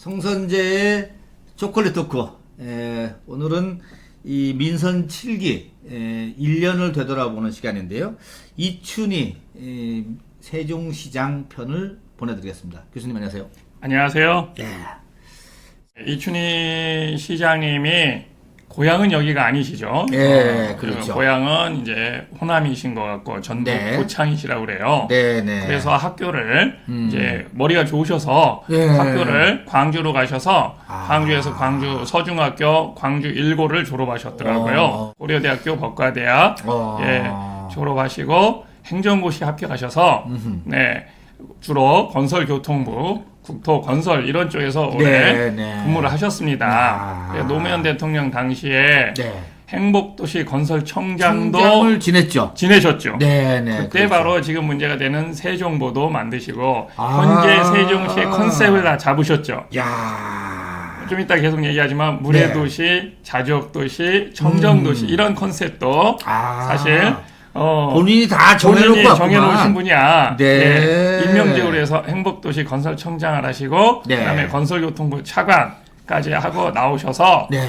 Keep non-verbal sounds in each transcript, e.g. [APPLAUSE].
성선재의 초콜릿 토크. 에, 오늘은 이 민선 7기 에, 1년을 되돌아보는 시간인데요. 이춘희 에, 세종시장 편을 보내드리겠습니다. 교수님 안녕하세요. 안녕하세요. 예. 이춘희 시장님이 고향은 여기가 아니시죠? 예, 어, 그렇죠. 고향은 이제 호남이신 것 같고 전북 네. 고창이시라고 그래요. 네 네. 그래서 학교를 음. 이제 머리가 좋으셔서 예. 학교를 광주로 가셔서 아. 광주에서 광주 서중학교 광주 1고를 졸업하셨더라고요. 어. 고려대학교 법과대학 어. 예, 졸업하시고 행정고시 합격하셔서 네 주로 건설교통부 국토 건설 이런 쪽에서 오래 네, 네. 근무를 하셨습니다. 아. 예, 노무현 대통령 당시에 네. 행복도시 건설청장도 청장을 지냈죠. 지내셨죠. 네 네. 그때 바로 지금 문제가 되는 세종보도 만드시고 아. 현재 세종시의 컨셉을 다 잡으셨죠. 야. 좀 이따 계속 얘기하지만 물의도시, 네. 자족 도시, 청정 도시 음. 이런 컨셉도 아. 사실 어, 본인이 다 정해놓고 본인이. 정해놓으신 분이야. 네. 예, 임명직으로 해서 행복도시 건설청장을 하시고 네. 그다음에 건설교통부 차관까지 하고 나오셔서 네.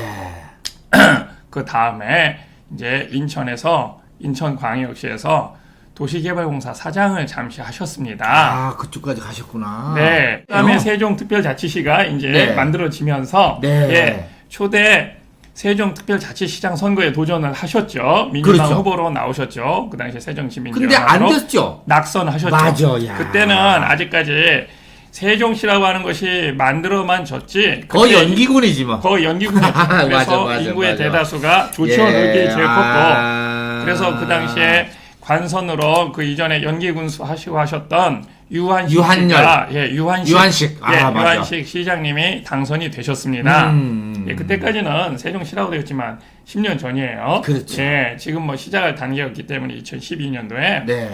[CLEARS THROAT] 그 다음에 이제 인천에서 인천광역시에서 도시개발공사 사장을 잠시 하셨습니다. 아, 그쪽까지 가셨구나. 네. 그다음에 어. 세종특별자치시가 이제 네. 만들어지면서 네. 예, 초대 세종특별자치시장 선거에 도전을 하셨죠. 민주당 그렇죠. 후보로 나오셨죠. 그 당시에 세종시민주연합으로 근데 안 됐죠. 낙선하셨죠. 맞아, 야. 그때는 아직까지 세종시라고 하는 것이 만들어만 졌지. 거의 연기군이지 뭐. 거의 연기군이었죠. [LAUGHS] 맞아, 그래서 맞아, 인구의 맞아. 대다수가 조치원 예. 을 제일 컸고 아. 그래서 그 당시에 관선으로 그 이전에 연기 군수 하시고 하셨던 유한식 유한열. 씨가 예 유한식 유한식. 아, 예, 맞아. 유한식 시장님이 당선이 되셨습니다. 음. 예, 그때까지는 세종시라고 되었지만 10년 전이에요. 그렇죠. 예, 지금 뭐 시작할 단계였기 때문에 2012년도에 네.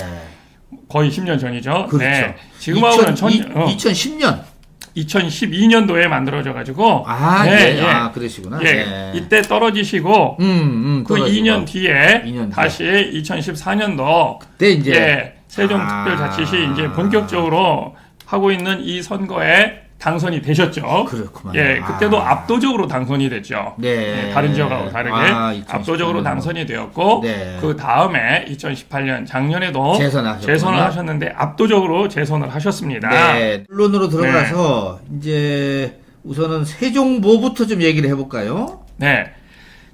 거의 10년 전이죠. 그렇죠. 네. 지금하고는 전, 2000, 어, 2010년. 2012년도에 만들어져 가지고 아, 예. 아, 그러시구나. 예, 네. 이때 떨어지시고 음, 음. 그 떨어지고. 2년 뒤에 2년 뒤에. 다시 2014년도 그때 이제 예, 세종특별자치시 아. 이제 본격적으로 하고 있는 이 선거에 당선이 되셨죠. 그렇구만. 예, 그때도 아. 압도적으로 당선이 됐죠. 네. 예, 다른 지역하고 다르게 아, 2018 압도적으로. 당선이 되었고 네. 그 다음에 2018년 작년에도 재선하셨군요. 재선을 하셨는데 압도적으로 재선을 하셨습니다. 네. 본론으로 들어가서 이제 우선은 세종보부터 좀 얘기를 해 볼까요? 네.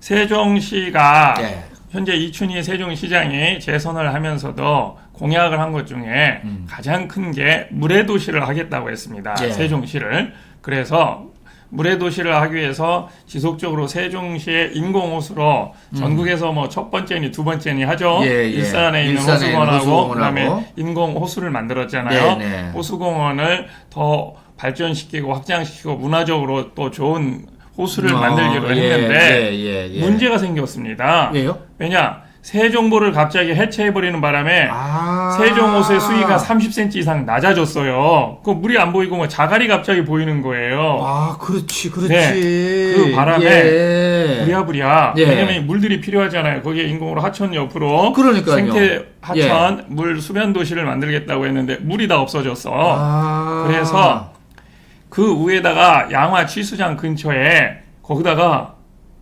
세종시가 네. 현재 이춘희 세종시장이 재선을 하면서도 공약을 한 것 중에 음. 가장 큰 게 물의 도시를 하겠다고 했습니다. 예. 세종시를. 그래서 물의 도시를 하기 위해서 지속적으로 세종시의 인공호수로 전국에서 뭐 첫 번째니 두 번째니 하죠. 음. 예, 예. 일산에 있는 일산에 호수공원하고. 그다음에 인공호수를 만들었잖아요. 네, 네. 호수공원을 더 발전시키고 확장시키고 문화적으로 또 좋은 호수를 어, 만들기로 예, 했는데 예, 예, 예. 문제가 생겼습니다. 왜요? 왜냐 세종보를 갑자기 해체해버리는 바람에 아. 세종호수의 수위가 30cm 이상 낮아졌어요. 그 물이 안 보이고 뭐 자갈이 갑자기 보이는 거예요. 아, 그렇지, 그렇지. 네. 그 바람에 예. 부랴부랴 예. 왜냐면 물들이 필요하잖아요. 거기에 인공으로 하천 옆으로 그러니까요. 예. 생태 하천 물 수변 도시를 만들겠다고 했는데 물이 다 없어졌어. 아. 그래서 그 위에다가 양화 취수장 근처에 거기다가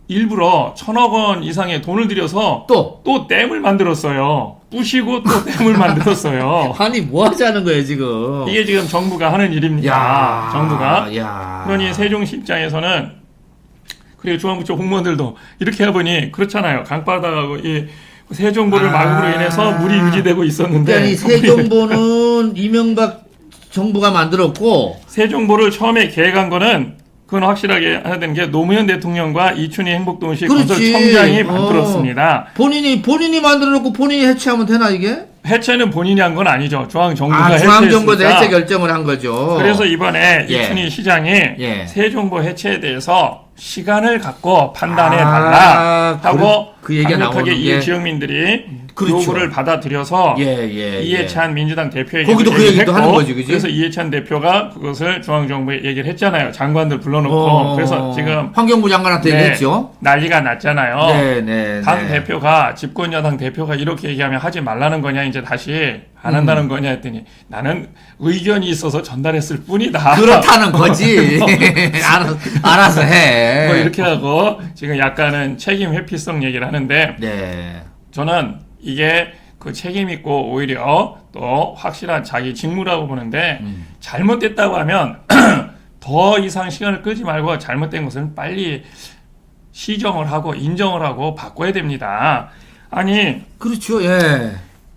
일부러 천억 원 이상의 돈을 들여서 또 또 댐을 만들었어요. 부시고 또 댐을 만들었어요. [LAUGHS] 아니 뭐 하자는 거예요 지금? 이게 지금 정부가 하는 일입니다. 정부가. 야. 그러니 세종시 입장에서는 그리고 중앙부처 공무원들도 이렇게 해보니 그렇잖아요. 강바닥하고 이 세종보를 아. 막음으로 인해서 물이 유지되고 있었는데 그러니까 이 [LAUGHS] 세종보는 이명박 정부가 만들었고 세종보를 처음에 계획한 거는 그건 확실하게 해야 되는 게 노무현 대통령과 이춘희 행복도시 그렇지. 건설청장이 어. 만들었습니다. 본인이 본인이 만들어놓고 본인이 해체하면 되나 이게? 해체는 본인이 한 건 아니죠. 중앙정부가 아 중앙정부에서. 해체 결정을 한 거죠. 그래서 이번에 예. 이춘희 시장이 예. 세종보 해체에 대해서 시간을 갖고 판단해 아, 달라 하고 그- 그 얘기가 강력하게 이 게. 지역민들이 그렇죠. 요구를 받아들여서 예, 예, 이해찬 민주당 대표에게 거기도 그 얘기도 하는 거지, 그지? 그래서 이해찬 대표가 그것을 중앙정부에 얘기를 했잖아요. 장관들 불러놓고 어, 그래서 지금 환경부 장관한테 네, 얘기했죠. 난리가 났잖아요. 네, 네, 당 네. 대표가 집권 여당 대표가 이렇게 얘기하면 하지 말라는 거냐 이제 다시 안 한다는 거냐 했더니 나는 의견이 있어서 전달했을 뿐이다. 그렇다는 거지. [LAUGHS] 알아서, 알아서 해. 뭐 이렇게 하고 지금 약간은 책임 회피성 얘기를 하는데 네. 저는 이게 그 책임 있고 오히려 또 확실한 자기 직무라고 보는데 음. 잘못됐다고 하면 [CLEARS THROAT] 더 이상 시간을 끌지 말고 잘못된 것은 빨리 시정을 하고 인정을 하고 바꿔야 됩니다. 아니 그렇죠. 예.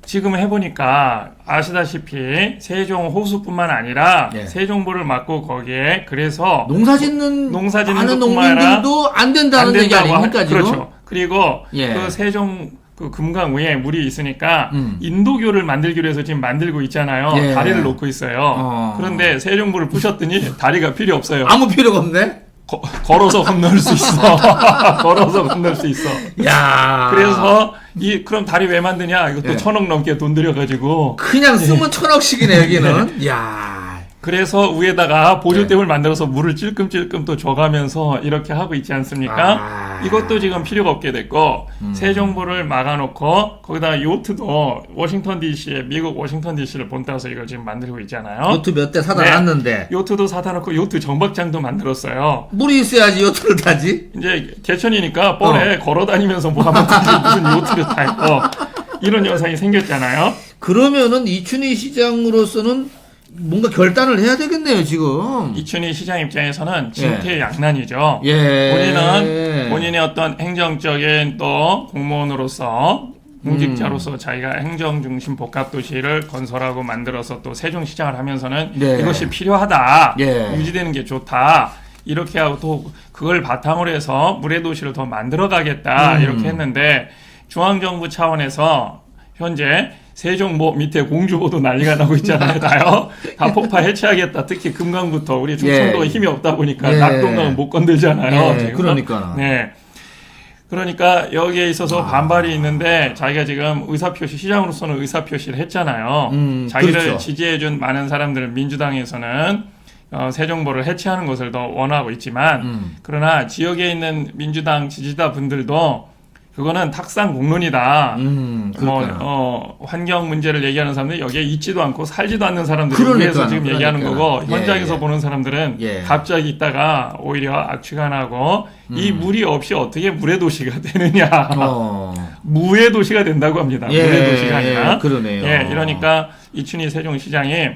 지금 해보니까 아시다시피 세종 호수뿐만 아니라 예. 세종부를 맡고 거기에 그래서 농사 짓는 농사 짓는 많은 것뿐만 아니라 농민들도 안 된다는 안 얘기 된다고 하- 아닙니까 지금? 그렇죠. 그리고 예. 그 세종 그 금강위에 물이 있으니까 음. 인도교를 만들기로 해서 지금 만들고 있잖아요. 예. 다리를 놓고 있어요. 어. 그런데 세종부를 부셨더니 [LAUGHS] 다리가 필요 없어요. 아무 필요가 없네. 거- 걸어서 건널 수 있어. [LAUGHS] 걸어서 건널 수 있어. 야. 그래서 이 그럼 다리 왜 만드냐? 이것도 예. 천억 넘게 돈 들여가지고 그냥 쓰면 천억씩이네 여기는. [LAUGHS] 야. 그래서 위에다가 네. 보조댐을 만들어서 물을 찔끔찔끔 또 줘가면서 이렇게 하고 있지 않습니까? 아. 이것도 지금 필요가 없게 됐고 음. 세종부를 막아놓고 거기다 요트도 워싱턴 D.C.에 미국 워싱턴 D.C.를 본따서 이걸 지금 만들고 있잖아요. 요트 몇 대 사다 네. 놨는데 요트도 사다 놓고 요트 정박장도 만들었어요. 물이 있어야지 요트를 타지. 이제 개천이니까 뻘에 걸어 다니면서 뭐 하면 [LAUGHS] 무슨 요트를 타고 이런 현상이 생겼잖아요. 그러면은 이춘희 시장으로서는 뭔가 결단을 해야 되겠네요 지금. 이춘희 시장 입장에서는 진퇴 양난이죠. 예. 본인은 본인의 어떤 행정적인 또 공무원으로서 공직자로서 자기가 행정 중심 복합 도시를 건설하고 만들어서 또 세종 시장을 하면서는 네. 이것이 필요하다. 예. 유지되는 게 좋다. 이렇게 하고 또 그걸 바탕으로 해서 물의 도시를 더 만들어 가겠다. 음. 이렇게 했는데 중앙 정부 차원에서 현재 세종보 밑에 공주보도 난리가 나고 있잖아요. 다요. [LAUGHS] 다 폭파 해체하겠다. 특히 금강부터 우리 충청도가 예. 힘이 없다 보니까 예. 낙동강은 못 건들잖아요. 예. 그러니까. 네. 그러니까 여기에 있어서 반발이 있는데 자기가 지금 의사표시 시장으로서는 의사표시를 했잖아요. 음, 자기를 그렇죠. 지지해준 많은 사람들은 민주당에서는 어, 세종보를 해체하는 것을 더 원하고 있지만 음. 그러나 지역에 있는 민주당 지지자 분들도 그거는 탁상 공론이다. 음. 뭐 그러니까. 어, 환경 문제를 얘기하는 사람들이 여기에 있지도 않고 살지도 않는 사람들이 그러니까요, 위에서 지금 얘기하는 그러니까요. 거고 예, 현장에서 예. 보는 사람들은 예. 갑자기 있다가 오히려 악취가 이 음. 물이 없이 어떻게 물의 도시가 [LAUGHS] 되느냐 어. 무의 도시가 된다고 합니다 예, 물의 도시가 아니라 예, 그러네요. 예, 이러니까 이춘희 세종시장이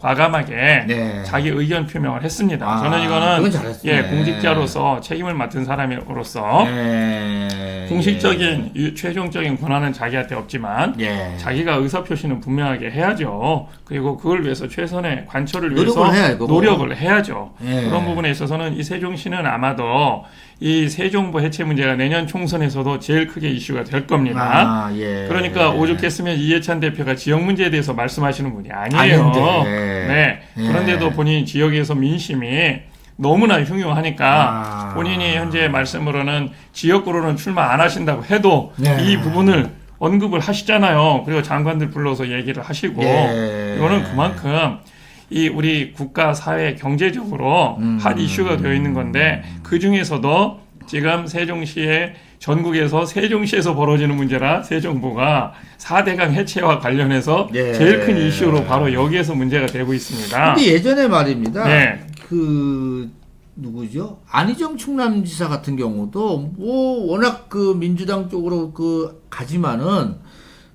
과감하게 네. 자기 의견 표명을 했습니다. 아, 저는 이거는. 예 공직자로서 책임을 맡은 사람으로서 예. 공식적인 유- 최종적인 권한은 자기한테 없지만 예. 자기가 의사 표시는 분명하게 해야죠. 그리고 그걸 위해서 최선의 관철을 노력을 위해서 해야, 그거. 노력을 해야죠. 예. 그런 부분에 있어서는 이 세종시는 아마도 이 세종부 해체 문제가 내년 총선에서도 제일 크게 이슈가 될 겁니다. 아, 예. 그러니까 오죽했으면 이해찬 대표가 지역 문제에 대해서 말씀하시는 분이 아니에요. 아닌데. 네. 예. 그런데도 본인 지역에서 민심이 너무나 흉흉하니까 아. 본인이 현재 말씀으로는 지역구로는 출마 안 하신다고 해도 네. 이 부분을 언급을 하시잖아요. 그리고 장관들 불러서 얘기를 하시고 예. 이거는 그만큼 이 우리 국가 사회 경제적으로 음. 핫 이슈가 되어 있는 건데 그 중에서도 지금 세종시의 전국에서 세종시에서 벌어지는 문제라 세종부가 4대강 해체와 관련해서 예. 제일 큰 이슈로 바로 여기에서 문제가 되고 있습니다. 근데 예전에 말입니다. 네. 그 누구죠? 안희정 충남지사 같은 경우도 뭐 워낙 그 민주당 쪽으로 그 가지만은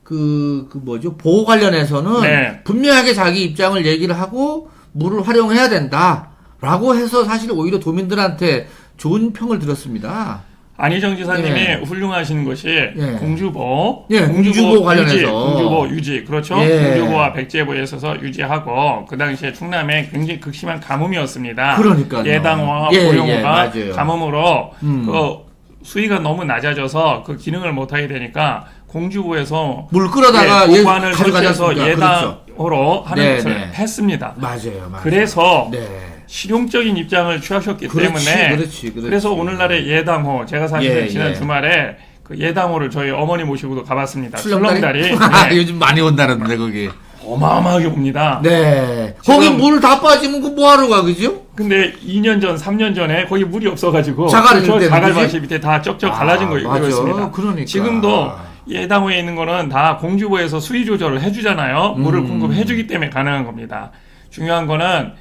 그, 그 뭐죠? 보호 관련해서는 네. 분명하게 자기 입장을 얘기를 하고 물을 활용해야 된다. 라고 해서 사실 오히려 도민들한테 좋은 평을 들었습니다. 안희정 지사님이 예. 훌륭하신 것이 예. 공주보, 예, 공주보 관련해서. 유지, 공주보 유지, 그렇죠? 예. 공주보와 백제보에 있어서 유지하고 그 당시에 충남에 굉장히 극심한 가뭄이었습니다. 그러니까요. 예당호와 예, 예, 고용호가 맞아요. 가뭄으로 음. 그 수위가 너무 낮아져서 그 기능을 못하게 되니까 공주보에서 물 끌어다가 예, 얘 보관을 설치해서. 그렇죠. 예당호로 하는 네, 것을 네. 했습니다. 맞아요, 맞아요. 그래서 네. 실용적인 입장을 취하셨기 그렇지, 때문에 그렇지, 그렇지. 래서 오늘날의 예당호 제가 사실은 예, 지난 예. 주말에 그 예당호를 저희 어머니 모시고도 가봤습니다. 출렁다리? [LAUGHS] 아, 네. 요즘 많이 온다는데 거기. 어마어마하게 옵니다. 네. 지금- 거기 물다 빠지면 그 뭐하러 가, 그죠? 근데 2년 전, 3년 전에 거기 물이 없어가지고 자갈 저 때는 자갈밭이 그지? 밑에 다 쩍쩍 아, 갈라진 거 맞아. 있습니다. 그러니까. 지금도 예당호에 있는 거는 다 공주보에서 수위 조절을 해주잖아요. 물을 음. 공급해주기 때문에 가능한 겁니다. 중요한 거는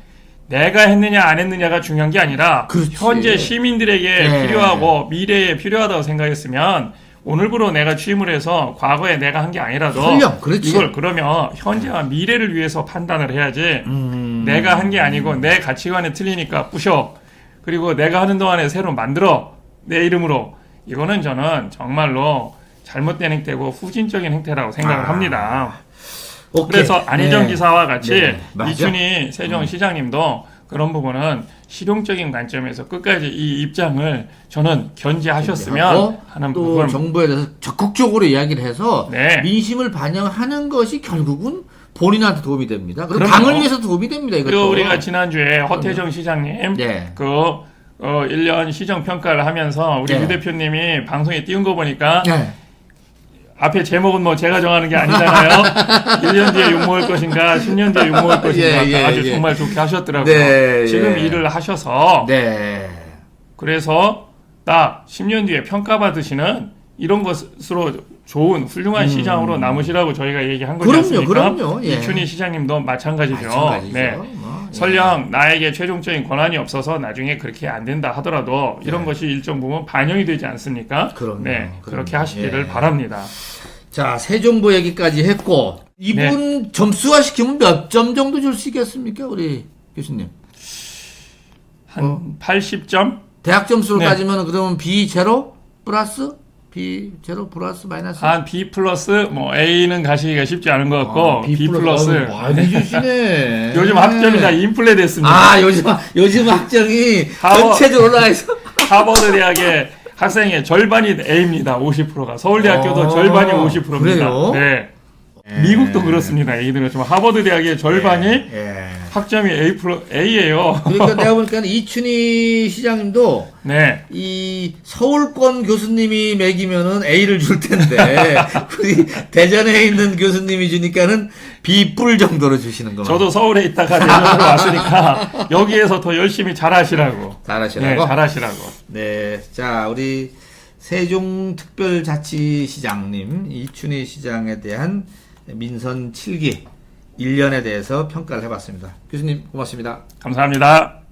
내가 했느냐 안 했느냐가 중요한 게 아니라 그렇지. 현재 시민들에게 네. 필요하고 미래에 필요하다고 생각했으면 오늘부로 내가 취임을 해서 과거에 내가 한 게 아니라도 설령, 그렇지. 이걸 그러면 현재와 미래를 위해서 판단을 해야지 음. 내가 한 게 아니고 내 가치관에 틀리니까 부셔. 그리고 내가 하는 동안에 새로 만들어. 내 이름으로. 이거는 저는 정말로 잘못된 행태고 후진적인 행태라고 생각을 아, 합니다. 오케이. 그래서 안희정 네. 기사와 같이 네, 맞아. 음. 이춘희 세종시장님도 그런 부분은 실용적인 관점에서 끝까지 이 입장을 저는 견지하셨으면 하는 또 부분. 정부에 대해서 적극적으로 이야기를 해서 네. 민심을 반영하는 것이 결국은 본인한테 도움이 됩니다. 그리고 그럼요. 당을 위해서 도움이 됩니다. 이것도. 그리고 우리가 지난주에 허태정 시장님 네. 그 어, 1년 시정 평가를 하면서 우리 네. 유 대표님이 방송에 띄운 거 보니까 네. 앞에 제목은 뭐 제가 정하는 게 아니잖아요. [LAUGHS] 1년 뒤에 욕먹을 것인가, 10년 뒤에 욕먹을 것인가 예, 예, 아주 예. 정말 좋게 하셨더라고요. 네, 지금 예. 일을 하셔서 네. 그래서 딱 10년 뒤에 평가받으시는 이런 것으로 좋은 훌륭한 시장으로 남으시라고 저희가 얘기한 거지 음. 그럼요, 않습니까? 그럼요. 예. 이춘희 시장님도 마찬가지죠. 마찬가지죠. 네. 설령 나에게 최종적인 권한이 없어서 나중에 그렇게 안 된다 하더라도 이런 네. 것이 일정 부분 반영이 되지 않습니까? 그럼요, 네, 그렇게 그럼요. 하시기를 예. 바랍니다. 자, 세종보 얘기까지 했고 이분 네. 점수화 시키면 몇 점 정도 줄 수 있겠습니까, 우리 교수님? 한 어. 80점? 대학 점수로 네. 따지면 그러면 B 제로 플러스 B 제로 플러스 마이너스 한 B 플러스 뭐 A는 가시기가 쉽지 않은 것 같고 아, B, 플러스 아유, 많이 주시네. [LAUGHS] 요즘 학점이 다 인플레 됐습니다. 아 요즘 요즘 학점이 하버- 전체적으로 올라가 있어. 하버드 대학의 학생의 절반이 A입니다. 50%가 서울대학교도 어, 절반이 50%입니다. 그래요? 네. 미국도 그렇습니다. A들은 좀 하버드 대학의 절반이 예. 학점이 A 플러 A예요. 그러니까 [LAUGHS] 내가 보니까 이춘희 시장님도 네. 이 서울권 교수님이 매기면은 A를 줄 텐데 [LAUGHS] 우리 대전에 있는 교수님이 주니까는 B 뿔 정도로 주시는 거. 저도 서울에 있다가 대전으로 왔으니까 [LAUGHS] 여기에서 더 열심히 잘하시라고. 네, 잘하시라고. 잘하시라고. 네, 자 우리 세종특별자치시장님 이춘희 시장에 대한 민선 7기 1년에 대해서 평가를 해봤습니다. 교수님 고맙습니다. 감사합니다.